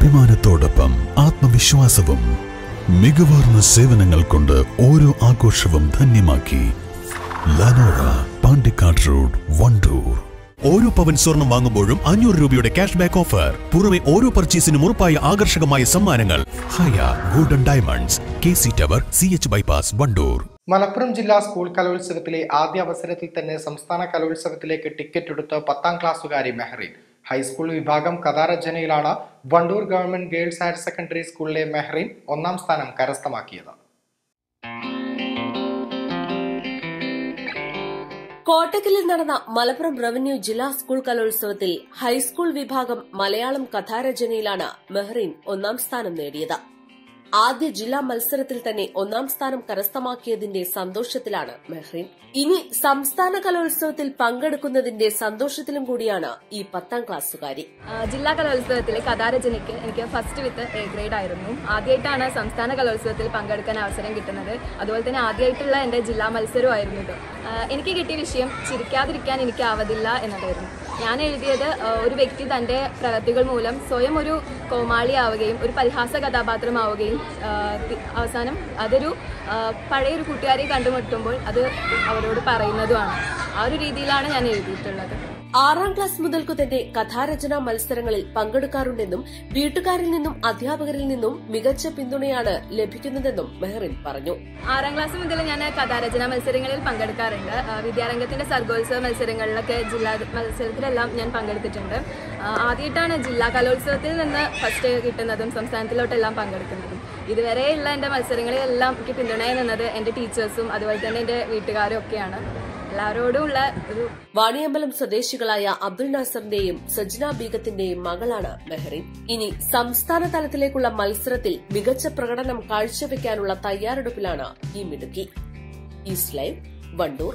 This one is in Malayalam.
അഭിമാനത്തോടൊപ്പം ആത്മവിശ്വാസവും മികവാർന്ന സേവനങ്ങൾ കൊണ്ട് ഓരോ ആഘോഷവും ധന്യമാക്കി ലനോറ പാണ്ടിക്കാട് റോഡ് വണ്ടൂർ. ഓരോ പവൻ സ്വർണം വാങ്ങുമ്പോഴും അഞ്ഞൂറ് രൂപയുടെ ക്യാഷ് ബാക്ക് ഓഫർ പുറമെ ഓരോ പർച്ചേസിനും ഉറപ്പായ ആകർഷകമായ സമ്മാനങ്ങൾ. Haya golden diamonds K C tower C H bypass Wandoor. Malappuram ജില്ലാ സ്കൂൾ കലോത്സവത്തിലെ ആദ്യ അവസരത്തിൽ തന്നെ സംസ്ഥാന കലോത്സവത്തിലേക്ക് ടിക്കറ്റ് എടുത്ത പത്താം ക്ലാസ്സുകാരി മെഹ്റീൻ. ഹൈസ്കൂൾ വിഭാഗം കഥാരചനയിലാണ് Wandoor government girls higher secondary സ്കൂളിലെ മെഹ്റീൻ ഒന്നാം സ്ഥാനം കരസ്ഥമാക്കിയത്. കോട്ടക്കലിൽ നടന്ന മലപ്പുറം റവന്യൂ ജില്ലാ സ്കൂൾ കലോത്സവത്തിൽ ഹൈസ്കൂൾ വിഭാഗം മലയാളം കഥാരചനയിലാണ് മെഹ്റീൻ ഒന്നാം സ്ഥാനം നേടിയത്. ആദ്യ ജില്ലാ മത്സരത്തിൽ തന്നെ ഒന്നാം സ്ഥാനം കരസ്ഥമാക്കിയതിന്റെ സന്തോഷത്തിലാണ് മെഹ്റിൻ. ഇനി സംസ്ഥാന കലോത്സവത്തിൽ പങ്കെടുക്കുന്നതിന്റെ സന്തോഷത്തിലും കൂടിയാണ് ഈ പത്താം ക്ലാസ്സുകാരി. ജില്ലാ കലോത്സവത്തിലെ കഥാരചനയ്ക്ക് എനിക്ക് ഫസ്റ്റ് വിത്ത് എ ഗ്രേഡ് ആയിരുന്നു. ആദ്യമായിട്ടാണ് സംസ്ഥാന കലോത്സവത്തിൽ പങ്കെടുക്കാൻ അവസരം കിട്ടുന്നത്. അതുപോലെ തന്നെ ആദ്യമായിട്ടുള്ള എന്റെ ജില്ലാ മത്സരമായിരുന്നു ഇത്. എനിക്ക് കിട്ടിയ വിഷയം ചിരിക്കാതിരിക്കാൻ എനിക്ക് ആവതില്ല എന്നതായിരുന്നു ഞാൻ എഴുതിയത് ഒരു വ്യക്തി തന്റെ പ്രവൃത്തികൾ മൂലം സ്വയം ഒരു കോമാളിയാവുകയും ഒരു പരിഹാസ കഥാപാത്രമാവുകയും അവസാനം അതൊരു പഴയ ഒരു കൂട്ടുകാരെ കണ്ടുമുട്ടുമ്പോൾ അത് അവരോട് പറയുന്നതുമാണ്. ആ ഒരു രീതിയിലാണ് ഞാൻ എഴുതിയിട്ടുള്ളത്. ആറാം ക്ലാസ് മുതൽക്കു തന്നെ കഥാരചനാ മത്സരങ്ങളിൽ പങ്കെടുക്കാറുണ്ടെന്നും വീട്ടുകാരിൽ നിന്നും അധ്യാപകരിൽ നിന്നും മികച്ച പിന്തുണയാണ് ലഭിക്കുന്നതെന്നും മെഹറിൻ പറഞ്ഞു. ആറാം ക്ലാസ് മുതൽ ഞാൻ കഥാരചനാ മത്സരങ്ങളിൽ പങ്കെടുക്കാറുണ്ട്. വിദ്യാരംഗത്തിന്റെ സർഗോത്സവ മത്സരങ്ങളിലൊക്കെ ജില്ലാ മത്സരത്തിലെല്ലാം ഞാൻ പങ്കെടുത്തിട്ടുണ്ട്. ആദ്യമായിട്ടാണ് ജില്ലാ കലോത്സവത്തിൽ നിന്ന് ഫസ്റ്റ് കിട്ടുന്നതും സംസ്ഥാനത്തിലോട്ടെല്ലാം പങ്കെടുക്കുന്നതും. ഇതുവരെയുള്ള എന്റെ മത്സരങ്ങളിലെല്ലാം എനിക്ക് പിന്തുണയായി നിന്നത് എന്റെ ടീച്ചേഴ്സും അതുപോലെ തന്നെ എന്റെ വീട്ടുകാരും ഒക്കെയാണ്. എല്ലാവരോടും ഉള്ള ഒരു വാണിയമ്പലം സ്വദേശികളായ അബ്ദുൽ നാസറിന്റെയും സജ്ന ബീഗത്തിന്റെയും മകളാണ് മെഹറിൻ ഇനി സംസ്ഥാന തലത്തിലേക്കുള്ള മത്സരത്തിൽ മികച്ച പ്രകടനം കാഴ്ചവെക്കാനുള്ള തയ്യാറെടുപ്പിലാണ് ഈ മിടുക്കി. East live Wandoor.